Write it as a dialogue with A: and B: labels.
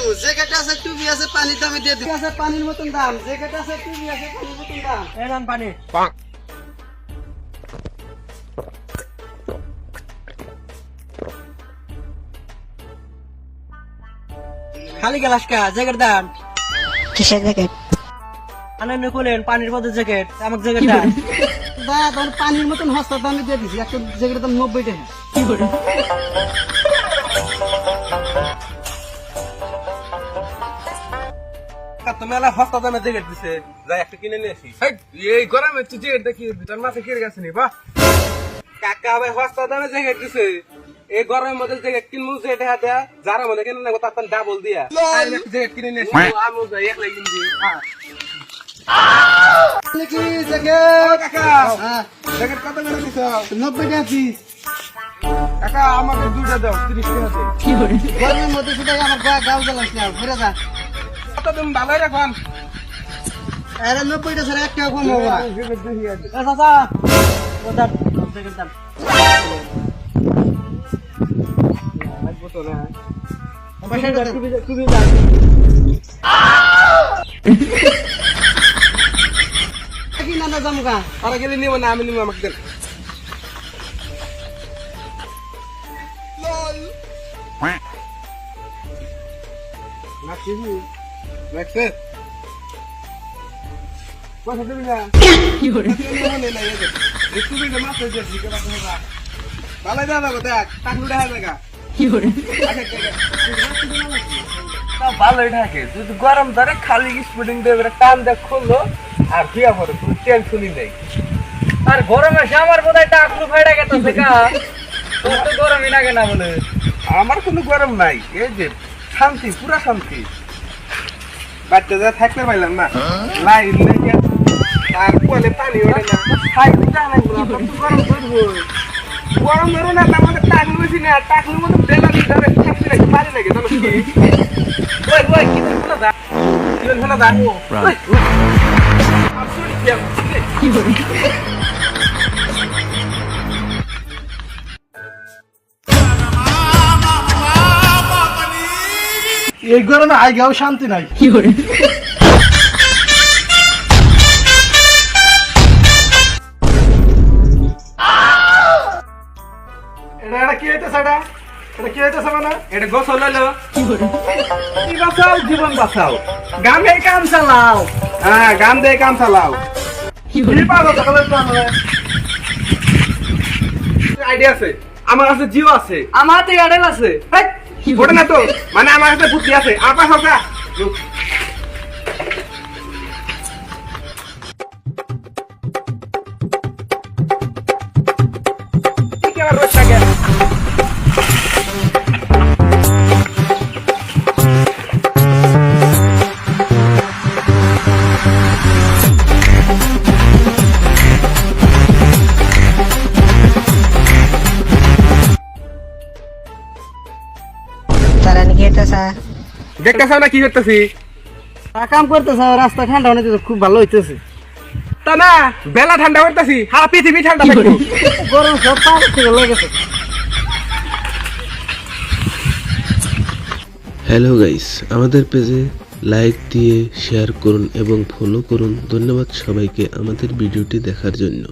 A: দেবো। জ্যাকেট আছে টুপি আছে পানির দামে দিয়ে দেবো। আছে পানির মতন দাম। জ্যাকেট আছে টুপি আছে পানির মতন দাম।
B: এই নেন পানি। খালি গেলাস কা জ্যাকেট দাম
C: কিসের জ্যাকেট?
B: আনন্দ খুলেন পানির মধ্যে জ্যাকেট। আমাকে জ্যাকেট দাম
A: পানির মতন হস্তা দামে দিয়ে দিছি। একটা জ্যাকেটের দাম নব্বই টাকা।
D: তো মেলা হস্তা দামে জ্যাকেট দিছে। যাই একটা কিনে নিয়ে আসি। এই গরমে তুই জ্যাকেট দেখি ভিতর মাথা কেড়ে গেছে নি বাহ। কাকা ভাই হস্তা দামে জ্যাকেট দিছে। এই গরমের মধ্যে জ্যাকেট কিনবো যারা কিনে নেব তার ডাবল দিয়া। আমি কিনে নিয়ে আসি। আমি যাই একলাই কিনছি
A: কি জ্যাকেট।
D: কাকা
A: হ্যাঁ। নব্বই টাকা পিস
D: কাকা আমাকে দুইটা দাও তিরিশ টাকা
A: গরমের মধ্যে শুধু আমার গা গাও জ্বালাস না ঘুরে যা।
D: কত তুমি ভালোই রাখন
A: আরে নব্বই টাকা ছাড়া এক টাকা কম হবে
D: তো না আমি নিব আমাকে দেন কি? লাগছে? পয়সা দিবি না? যাবে, দেখ, টাকলু দেখা। আচ্ছা, ভালোই থাকে। যদি গরম ধরে খালি স্পুডিং দেবে টান দেখ খুললো আর বিয়া পরে কোনো টেনশনই নেই।
B: আর গরমে সে আমার বোধহয় টাকলু ফাইডা গেছে কা তোর তো গরমই লাগে না বলে
D: আমার কোনো গরম নাই। এই যে শান্তি পুরা শান্তি। বাচ্চা যা থাকতে পারলাম না। লাইন লেগে আর কুয়ালে পানি ওঠে না। খাই জানাই বলা তো গরম ধরবো গরম ধরো না তার মধ্যে টাকলু বেশি না টাকলুর মধ্যে বেলা দিয়ে ধরে থাকতে লাগে জানো কি ওই ওই কি হলো দা। কি হলো দা? ওই আর শুনি
A: এই গরমে আইগাও শান্তি নাই।
D: এটা কি হইতেছে এটা? এটা কি হইতেছে মানে? এটা গোসল হইল। কি বাঁচাও জীবন বাঁচাও।
B: গামে কাম চালাও।
D: হ্যাঁ গান দিয়ে কাম চালাও। আইডিয়া আছে। আমার কাছে জিও আছে।
B: আমার হাতে এয়ারটেল আছে।
D: হেই, ওটা না তো? মানে আমার কাছে বুদ্ধি আছে। আপা সকা রোজ থাকে
C: তারা নাকি এটা স্যার
D: দেখতেছ না কি করতেছি?
A: কাম করতেছে রাস্তা ঠান্ডা অনেক খুব ভালো হইতেছে।
D: তা না বেলা ঠান্ডা করতেছি সারা পৃথিবী ঠান্ডা থাকব
A: গরম সব পার থেকে লেগেছে
E: হ্যালো গাইস আমাদের পেজে লাইক দিয়ে শেয়ার করুন এবং ফলো করুন। ধন্যবাদ সবাইকে আমাদের ভিডিওটি দেখার জন্য।